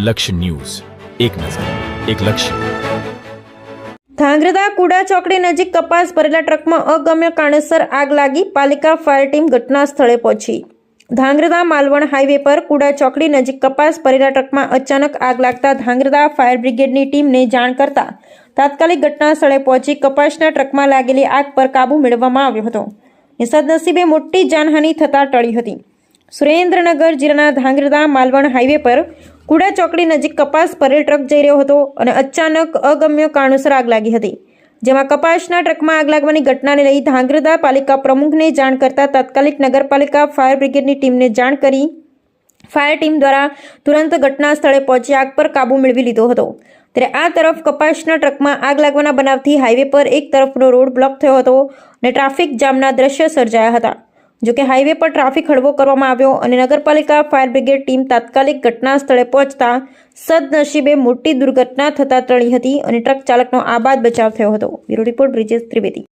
લક્ષ્ય ન્યૂઝ. એક નજર, એક લક્ષ્ય. ધાંગ્રધા કુડા ચોકડી નજીક કપાસ ભરેલા ટ્રકમાં અગમ્ય કારણસર આગ લાગી પાલિકા ફાયર ટીમ ઘટના સ્થળે પહોંચી. ધાંગ્રધા માલવણ હાઈવે પર કુડા ચોકડી નજીક કપાસ ભરેલા ટ્રકમાં અચાનક આગ લાગતા ધાંગ્રધા ફાયર બ્રિગેડની ટીમને જાણ કરતા તાત્કાલિક ઘટના સ્થળે પહોંચી કપાસના ટ્રકમાં લાગેલી આગ પર કાબુ મેળવવામાં આવ્યો હતો. સદનસીબે મોટી જાનહાનિ થતાં ટળી હતી. સુરેન્દ્રનગર જિલ્લાના ધાંગ્રધા માલવણ હાઈવે પર કુડા ચોકડી નજીક કપાસ પરેલ ટ્રક જઈ રહ્યો હતો અને અચાનક અગમ્ય કારણોસર આગ લાગી હતી. જેમાં કપાસના ટ્રકમાં આગ લાગવાની ઘટનાને લઈ ધાંગ્રધા પાલિકા પ્રમુખને જાણ કરતા તાત્કાલિક નગરપાલિકા ફાયર બ્રિગેડની ટીમને જાણ કરી ફાયર ટીમ દ્વારા તુરંત ઘટના સ્થળે પહોંચી આગ પર કાબુ મેળવી લીધો હતો. ત્યારે આ તરફ કપાસના ટ્રકમાં આગ લાગવાના બનાવથી હાઈવે પર એક તરફનો રોડ બ્લોક થયો હતો અને ટ્રાફિક જામના દ્રશ્ય સર્જાયા હતા. જોકે હાઈવે પર ટ્રાફિક હળવો કરવામાં આવ્યો અને નગરપાલિકા ફાયર બ્રિગેડ ટીમ તાત્કાલિક ઘટના સ્થળે પહોંચતા સદનસીબે મોટી દુર્ઘટના થતા ટળી હતી અને ટ્રક ચાલકનો આબાદ બચાવ થયો હતો. Bureau report Brijesh Trivedi.